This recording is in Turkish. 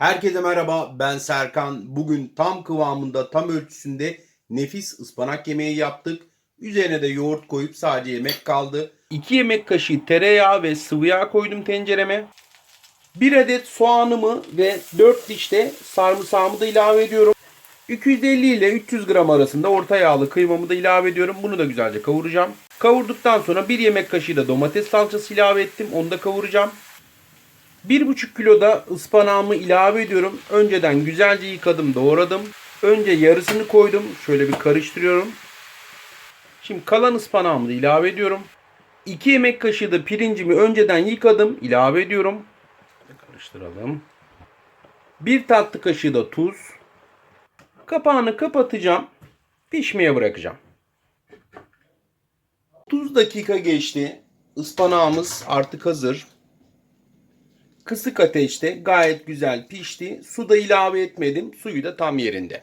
Herkese merhaba ben Serkan. Bugün tam kıvamında tam ölçüsünde nefis ıspanak yemeği yaptık. Üzerine de yoğurt koyup sadece yemek kaldı. 2 yemek kaşığı tereyağı ve sıvı yağ koydum tencereme. 1 adet soğanımı ve 4 diş de sarımsağımı da ilave ediyorum. 250 ile 300 gram arasında orta yağlı kıymamı da ilave ediyorum. Bunu da güzelce kavuracağım. Kavurduktan sonra 1 yemek kaşığı da domates salçası ilave ettim. Onu da kavuracağım. 1,5 kilo da ıspanağımı ilave ediyorum. Önceden güzelce yıkadım, doğradım. Önce yarısını koydum. Şöyle bir karıştırıyorum. Şimdi kalan ıspanağımı da ilave ediyorum. 2 yemek kaşığı da pirincimi önceden yıkadım, ilave ediyorum. Karıştıralım. 1 tatlı kaşığı da tuz. Kapağını kapatacağım. Pişmeye bırakacağım. 30 dakika geçti. Ispanağımız artık hazır. Kısık ateşte gayet güzel pişti. Su da ilave etmedim. Suyu da tam yerinde.